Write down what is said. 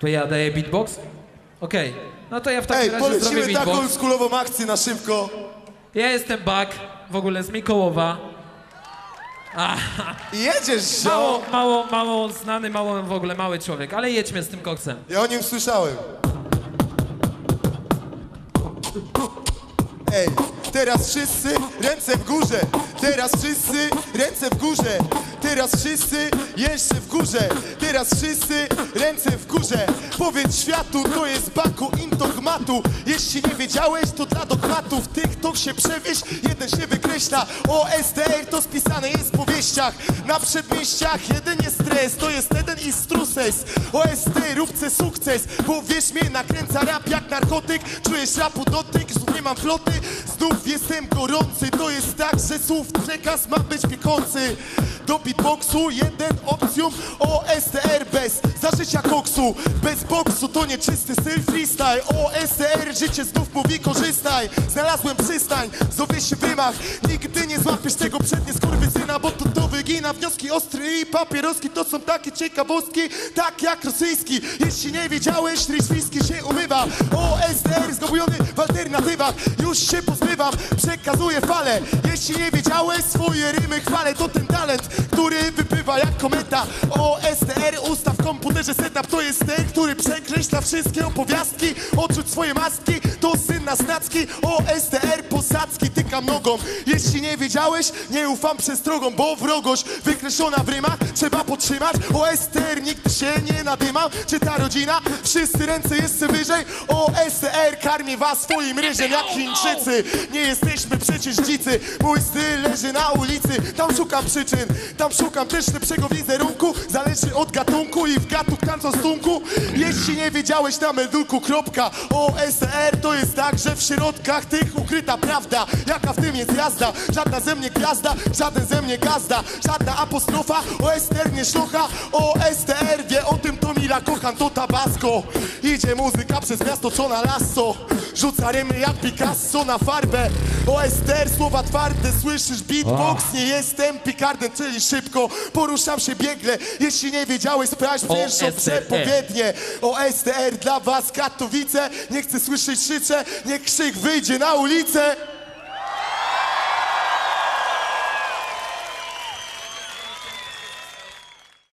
To ja daję beatbox? Okej. No to ja w takim Ej, razie zrobię polecimy taką skulową akcję na szybko. Ja jestem Bak, w ogóle z Mikołowa. I jedziesz, Mało, zio. mało, mało znany, mało w ogóle mały człowiek, ale jedźmy z tym koksem. Ja o nim słyszałem. Ej, teraz wszyscy ręce w górze. Teraz wszyscy ręce w górze. Teraz wszyscy jeszcze w górze. Teraz wszyscy ręce w górze. Powiedz światu, to jest baku intogmatu. Jeśli nie wiedziałeś, to dla dogmatów to się przewieź, jeden się wykreśla. O STR to spisane jest w powieściach. Na przedmieściach jedynie stres, to jest jeden i struses. O ST róbce sukces, bo wiesz mnie nakręca rap jak narkotyk. Czujesz rapu dotyk, znów nie mam floty, znów jestem gorący. To jest tak, że słów przekaz ma być piekący. Do beatboxu jeden opcją o STR bez zażycia koksu. Bez boksu to nieczysty styl freestyle. O STR życie znów mówi korzystaj. Znalazłem przystań, zowie się w rymach. Nigdy nie złapiesz tego przednie skurwysyna, bo to to wygina. Wnioski ostry i papieroski to są takie ciekawostki, tak jak rosyjski. Jeśli nie wiedziałeś, ryświski się umywa. O STR zgubiony w alternatywach. Już się pozbywam, przekazuję falę. Jeśli nie wiedziałeś, swoje rymy chwalę. To ten talent, który wypływa jak kometa. O STR ustaw w komputerze setup. To jest ten, który przekreśla wszystkie opowiastki. Odrzuć swoje maski, to syn nasnacki. O STR posadzki, tykam nogą. Jeśli nie wiedziałeś, nie ufam przestrogą, bo wrogość wykreślona w rymach trzeba podtrzymać. O STR nigdy się nie nadymam. Czy ta rodzina? Wszyscy ręce jeszcze wyżej. O STR karmi was swoim ryżem jak Chińczycy. Nie jesteśmy przecież dzicy. Mój styl leży na ulicy. Tam szukam przyczyn, tam szukam też lepszego wizerunku. Zależy od gatunku i w gatuch tańczą stunku. Jeśli nie wiedziałeś na meldulku, kropka. O STR to jest tak, że w środkach tych ukryta prawda. Jaka w tym jest jazda? Żadna ze mnie gwiazda, żaden ze mnie gazda. Żadna apostrofa, o STR nie szlocha. O STR wie o tym, to Mila kocham, to Tabasco. Idzie muzyka przez miasto, co na lasso. Rzuca rymy jak Picasso na farbę. O STR słowa twarde, słyszysz beatbox? Nie jestem pikardem, czyli szybko. Poruszam się biegle. Jeśli nie wiedziałeś, sprawdź pierwszą przepowiednię. O STR dla was Katowice. Nie chcę słyszeć szyczę, niech krzyk wyjdzie na ulicę.